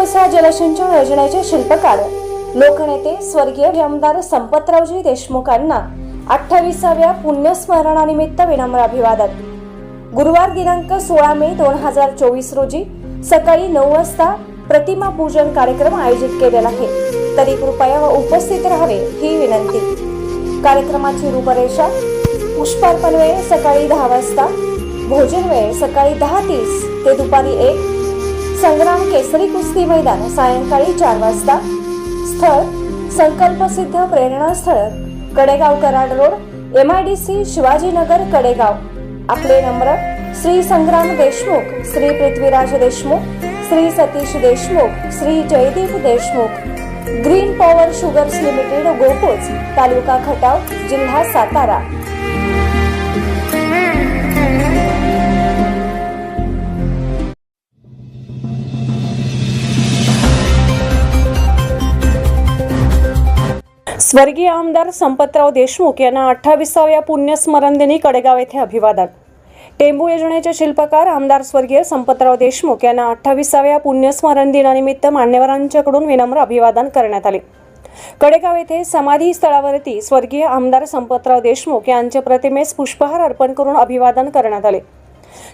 उपसा जलसिंचन योजनेचे शिल्पकार लोकनेते स्वर्गीय जमदार संपतरावजी देशमुखांना अठ्ठावीसाव्या पुण्यस्मरणानिमित्त विनम्र अभिवादन. गुरुवार दिनांक सोळा मे दोन हजार चोवीस रोजी सकाळी नऊ वाजता प्रतिमा पूजन कार्यक्रम आयोजित केलेला आहे. तरी कृपया उपस्थित राहावे ही विनंती. कार्यक्रमाची रूपरेषा पुष्पार्पण वेळ सकाळी दहा वाजता भोजन वेळ सकाळी दहा तीस ते दुपारी एक संग्राम केसरी कुस्ती मैदान सायंकाळी चार वाजता. स्थळ संकल्पसिद्ध प्रेरणास्थळ Kadegaon Karad road M I D C Shivajinagar Kadegaon. आपले नम्र Shri Sangram Deshmukh Shri Prithviraj Deshmukh Shri Satish Deshmukh Shri Jaydeep Deshmukh. Green power sugars limited Gopuj तालुका खटाव जिल्हा सातारा. स्वर्गीय आमदार संपतराव देशमुख यांना अठ्ठावीसाव्या पुण्यस्मरण दिनी कडेगाव येथे अभिवादन. टेंबू योजनेचे शिल्पकार आमदार स्वर्गीय संपतराव देशमुख यांना अठ्ठावीसाव्या पुण्यस्मरण दिनानिमित्त मान्यवरांच्याकडून विनम्र अभिवादन करण्यात आले. कडेगाव येथे समाधी स्थळावरती स्वर्गीय आमदार संपतराव देशमुख यांच्या प्रतिमेस पुष्पहार अर्पण करून अभिवादन करण्यात आले.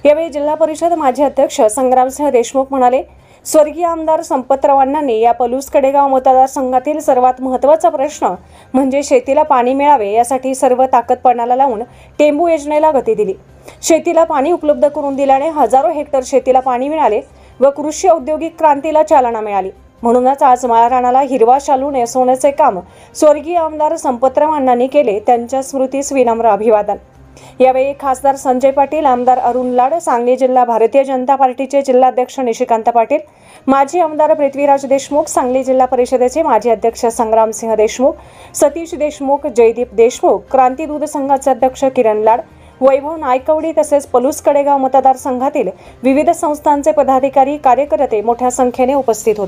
यावेळी जिल्हा परिषद माजी अध्यक्ष संग्रामसिंह देशमुख म्हणाले स्वर्गीय आमदार संपतराव अण्णांनी या पलूस कडेगाव मतदारसंघातील सर्वात महत्त्वाचा प्रश्न म्हणजे शेतीला पाणी मिळावे यासाठी सर्व ताकद पणाला लावून टेंबू योजनेला गती दिली. शेतीला पाणी उपलब्ध करून दिल्याने हजारो हेक्टर शेतीला पाणी मिळाले व कृषी औद्योगिक क्रांतीला चालना मिळाली. म्हणूनच आज माळराणाला हिरवा शालू नेसवण्याचे काम स्वर्गीय आमदार संपतराव अण्णांनी केले त्यांच्या स्मृतीस विनम्र अभिवादन. यावेळी खासदार संजय पाटील आमदार अरुण लाड सांगली जिल्हा भारतीय जनता पार्टीचे जिल्हाध्यक्ष निशिकांत पाटील माजी आमदार पृथ्वीराज देशमुख सांगली जिल्हा परिषदेचे माजी अध्यक्ष संग्रामसिंह देशमुख सतीश देशमुख जयदीप देशमुख क्रांती दूध संघाचे अध्यक्ष किरण लाड वैभव नायकवडी तसेच पलूस कडेगाव मतदारसंघातील विविध संस्थांचे पदाधिकारी कार्यकर्ते मोठ्या संख्येने उपस्थित होते.